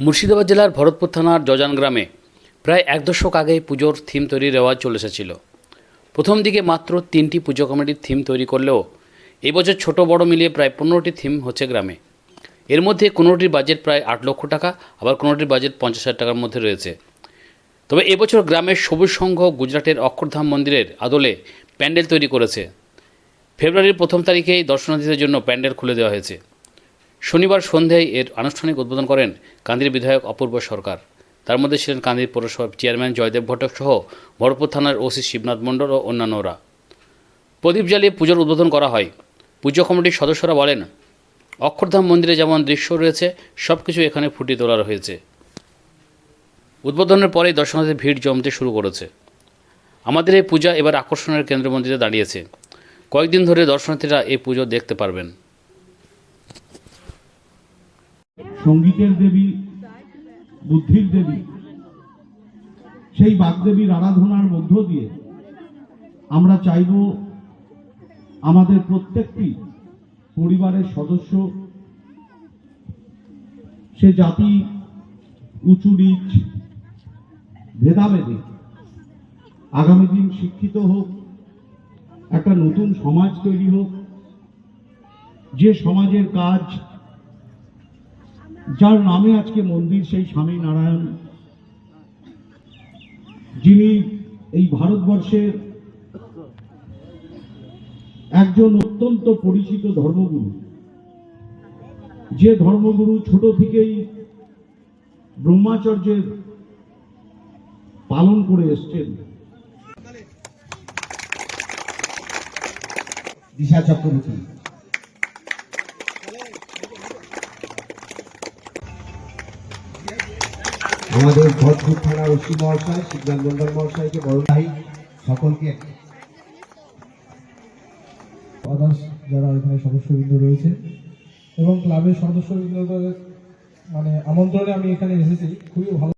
মুর্শিদাবাদ জেলার ভরতপুর থানার জজান গ্রামে প্রায় এক দশক আগে পুজোর থিম তৈরির রেওয়াজ চলে এসেছিল। প্রথম দিকে মাত্র তিনটি পুজো কমিটির থিম তৈরি করলেও এবছর ছোট বড় মিলিয়ে প্রায় পনেরোটি থিম হচ্ছে গ্রামে। এর মধ্যে কোনোটির বাজেট প্রায় আট লক্ষ টাকা, আবার কোনোটির বাজেট পঞ্চাশ হাজার টাকার মধ্যে রয়েছে। তবে এবছর গ্রামের সবুজ সংঘ গুজরাটের অক্ষরধাম মন্দিরের আদলে প্যান্ডেল তৈরি করেছে। ফেব্রুয়ারির প্রথম তারিখেই দর্শনার্থীদের জন্য প্যান্ডেল খুলে দেওয়া হয়েছে। শনিবার সন্ধ্যায় এর আনুষ্ঠানিক উদ্বোধন করেন কান্দির বিধায়ক অপূর্ব সরকার। তার মধ্যে ছিলেন কান্দির পৌরসভার চেয়ারম্যান জয়দেব ঘটক সহ ভরপুর থানার ওসি শিবনাথ মণ্ডল ও অন্যান্যরা। প্রদীপ জ্বালিয়ে পুজোর উদ্বোধন করা হয়। পুজো কমিটির সদস্যরা বলেন, অক্ষরধাম মন্দিরে যেমন দৃশ্য রয়েছে সব কিছু এখানে ফুটিয়ে তোলা হয়েছে। উদ্বোধনের পরেই দর্শনার্থীর ভিড় জমতে শুরু করেছে। আমাদের এই পূজা এবার আকর্ষণের কেন্দ্রমন্দিরে দাঁড়িয়েছে। কয়েকদিন ধরে দর্শনার্থীরা এই পুজো দেখতে পারবেন। সঙ্গীতের দেবী, বুদ্ধির দেবী, সেই বাগদেবীর আরাধনার মধ্য দিয়ে আমরা চাইব আমাদের প্রত্যেকটি পরিবারের সদস্য, সে জাতি উঁচু নিচ, ভেদাভেদে আগামী দিন শিক্ষিত হোক, একটা নতুন সমাজ তৈরি হোক, যে সমাজের কাজ যার নামে আজকে মন্দির সেই স্বামী নারায়ণ। যিনি এই ভারতবর্ষের একজন অত্যন্ত পরিচিত ধর্মগুরু। যে ধর্মগুরু ছোট থেকেই ব্রহ্মাচর্যের পালন করে এসছেন। দিশা চক্রবর্তী। আমাদের ভরপুর থানার ওসি মহাশয় শিবনাথ মন্ডল মহাশয়কে বড়দায়ী সকলকে যারা এখানে সদস্যবৃন্দ রয়েছে এবং ক্লাবের সদস্যবৃন্দদের মানে আমন্ত্রণে আমি এখানে এসেছি। খুবই ভালো